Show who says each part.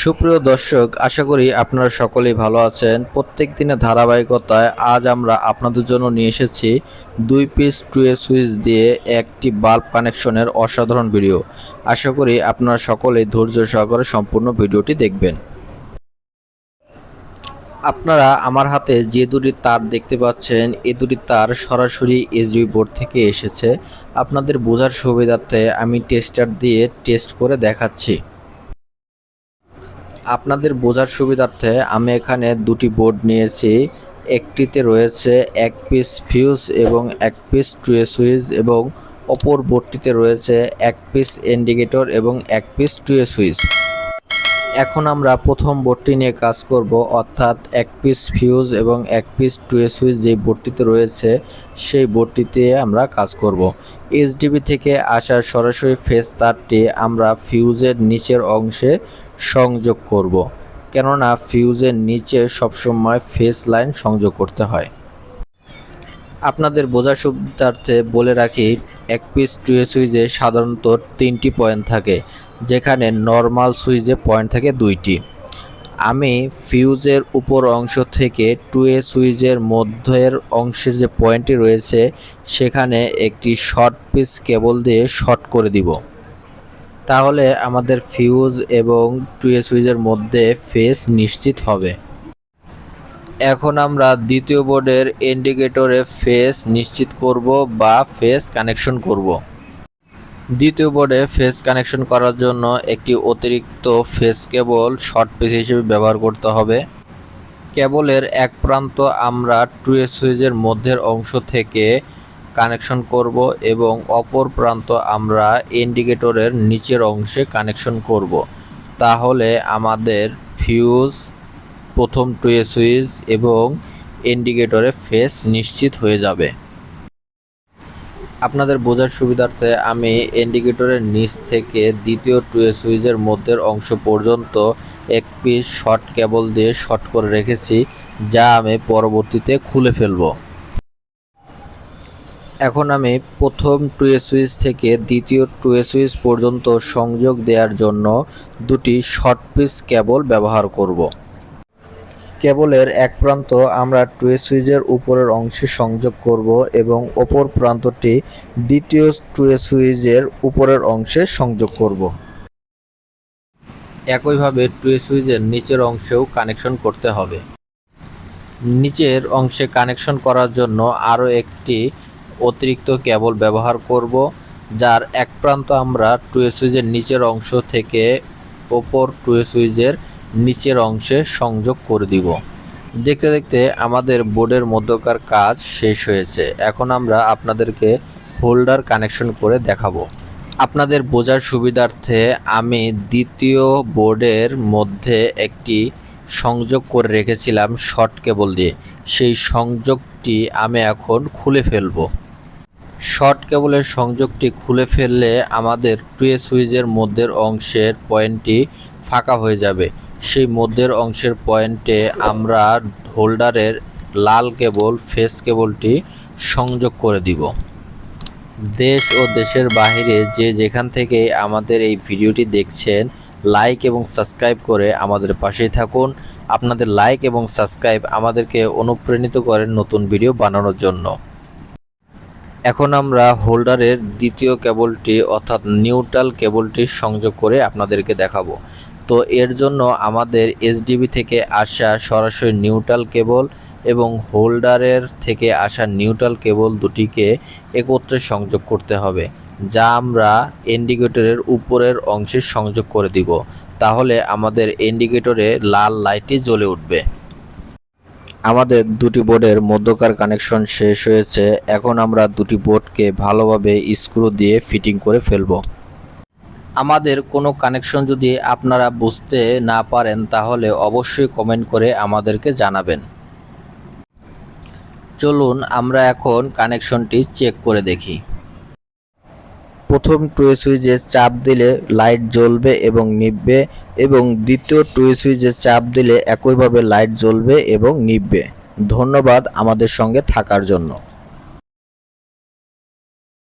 Speaker 1: সুপ্রিয় দর্শক, আশা করি আপনারা সকলেই ভালো আছেন। প্রত্যেক দিনের ধারাবাহিকতায় আজ আমরা আপনাদের জন্য নিয়ে এসেছি দুই পিস টু এ সুইচ দিয়ে একটি বাল্ব কানেকশনের অসাধারণ ভিডিও। আশা করি আপনারা সকলেই ধৈর্য সহকারে সম্পূর্ণ ভিডিওটি দেখবেন। আপনারা আমার হাতে যে দুটি তার দেখতে পাচ্ছেন, এ দুটি তার সরাসরি এসডি বোর্ড থেকে এসেছে। আপনাদের বোঝার সুবিধার্থে আমি টেস্টার দিয়ে টেস্ট করে দেখাচ্ছি। আপনাদের বোঝার সুবিধার্থে আমি এখানে দুটি বোর্ড নিয়েছি। একটিতে রয়েছে এক পিস ফিউজ এবং এক পিস টুয়ে সুইচ এবং অপর বোর্ডটিতে রয়েছে এক পিস ইন্ডিকেটর এবং এক পিস টুয়ে সুইচ এখন আমরা প্রথম বোর্ডটি নিয়ে কাজ করব, অর্থাৎ এক পিস ফিউজ এবং এক পিস টুয়ে সুইচ যে বোর্ডটিতে রয়েছে, সেই বোর্ডটিতে আমরা কাজ করব। এইচডিবি থেকে আসা সরাসরি ফেস তারটি আমরা ফিউজের নিচের অংশে সংযোগ করব, কেননা ফিউজের নিচে সবসময় ফেস লাইন সংযোগ করতে হয়। আপনাদের বোঝা সুবিধার্থে বলে রাখি, এক পিস টুয়ে সুইচে সাধারণত তিনটি পয়েন্ট থাকে। যেখানে নর্মাল সুইচে পয়েন্ট থাকে দুইটি। আমি ফিউজের উপর অংশ থেকে টুয়ে সুইচের মধ্যের অংশের যে পয়েন্টটি রয়েছে, সেখানে একটি শর্ট পিস কেবল দিয়ে শর্ট করে দিব। তাহলে আমাদের ফিউজ এবং টুয়ে সুইচের মধ্যে ফেস নিশ্চিত হবে। এখন আমরা দ্বিতীয় বোর্ডের ইন্ডিকেটরে ফেস নিশ্চিত করব বা ফেস কানেকশন করব। দ্বিতীয় বোর্ডে ফেস কানেকশন করার জন্য একটি অতিরিক্ত ফেস কেবল শর্ট পিস হিসেবে ব্যবহার করতে হবে। কেবলের এক প্রান্ত আমরা টুয়ে সুইচের মধ্যের অংশ থেকে কানেকশন করব এবং অপর প্রান্ত আমরা ইন্ডিকেটরের নিচের অংশে কানেকশন করব। তাহলে আমাদের ফিউজ প্রথম টুয়ে সুইচ এবং ইন্ডিকেটরে ফেস নিশ্চিত হয়ে যাবে। আপনাদের বোঝার সুবিধার্থে আমি ইন্ডিকেটরের নিচ থেকে দ্বিতীয় টুয়ে সুইচের মধ্যের অংশ পর্যন্ত এক পিস শর্ট কেবল দিয়ে শর্ট করে রেখেছি, যা আমি পরবর্তীতে খুলে ফেলব। এখন আমি প্রথম টুয়ে সুইচ থেকে দ্বিতীয় টুয়ে সুইচ পর্যন্ত সংযোগ দেওয়ার জন্য দুটি শর্ট পিস কেবল ব্যবহার করব। কেবলের এক প্রান্ত আমরা টুয়ে সুইচের উপরের অংশে সংযোগ করব এবং অপর প্রান্তটি দ্বিতীয় টুয়ে সুইচের উপরের অংশে সংযোগ করব। একইভাবে টুয়ে সুইচের নিচের অংশেও কানেকশন করতে হবে। নিচের অংশে কানেকশন করার জন্য আরও একটি অতিরিক্ত কেবল ব্যবহার করব, যার এক প্রান্ত আমরা টুয়ে সুইচের নিচের অংশ থেকে ওপর টুয়ে সুইচের নিচের অংশে সংযোগ করে দিব। দেখতে দেখতে আমাদের বোর্ডের মধ্যকার কাজ শেষ হয়েছে। এখন আমরা আপনাদেরকে হোল্ডার কানেকশন করে দেখাবো। আপনাদের বোঝার সুবিধার্থে আমি দ্বিতীয় বোর্ডের মধ্যে একটি সংযোগ করে রেখেছিলাম শর্ট কেবল দিয়ে। সেই সংযোগটি আমি এখন খুলে ফেলব। শর্ট কেবলের সংযোগটি খুলে ফেললে আমাদের টুয়ে সুইচের মধ্যের অংশের পয়েন্টটি ফাঁকা হয়ে যাবে। সেই মধ্যের অংশের পয়েন্টে আমরা হোল্ডারের লাল কেবল, ফেস কেবলটি সংযোগ করে দিব। দেশ ও দেশের বাহিরে যে যেখান থেকে আমাদের এই ভিডিওটি দেখছেন, লাইক এবং সাবস্ক্রাইব করে আমাদের পাশেই থাকুন। আপনাদের লাইক এবং সাবস্ক্রাইব আমাদেরকে অনুপ্রাণিত করেন নতুন ভিডিও বানানোর জন্য। এখন আমরা হোল্ডারের দ্বিতীয় কেবলটি অর্থাৎ নিউট্রাল কেবলটি সংযোগ করে আপনাদেরকে দেখাবো। তো এর জন্য আমাদের এসডিবি থেকে আসা সরাসরি নিউট্রাল কেবল এবং হোল্ডারের থেকে আসা নিউট্রাল কেবল দুটিকে একত্রে সংযোগ করতে হবে, যা আমরা ইন্ডিকেটরের উপরের অংশে সংযোগ করে দিব। তাহলে আমাদের ইন্ডিকেটরে লাল লাইটটি জ্বলে উঠবে। আমাদের দুটি বোর্ডের মধ্যকার কানেকশন শেষ হয়েছে, এখন আমরা দুটি বোর্ডকে ভালোভাবে স্ক্রু দিয়ে ফিটিং করে ফেলব। আমাদের কোনো কানেকশন যদি আপনারা বুঝতে না পারেন, তাহলে অবশ্যই কমেন্ট করে আমাদেরকে জানাবেন। চলুন আমরা এখন কানেকশনটি চেক করে দেখি। প্রথম টুয়ে সুইচে চাপ দিলে লাইট জ্বলবে এবং নিববে এবং দ্বিতীয় টুয়ে সুইচে চাপ দিলে একইভাবে লাইট জ্বলবে এবং নিববে ধন্যবাদ আমাদের সঙ্গে থাকার জন্য।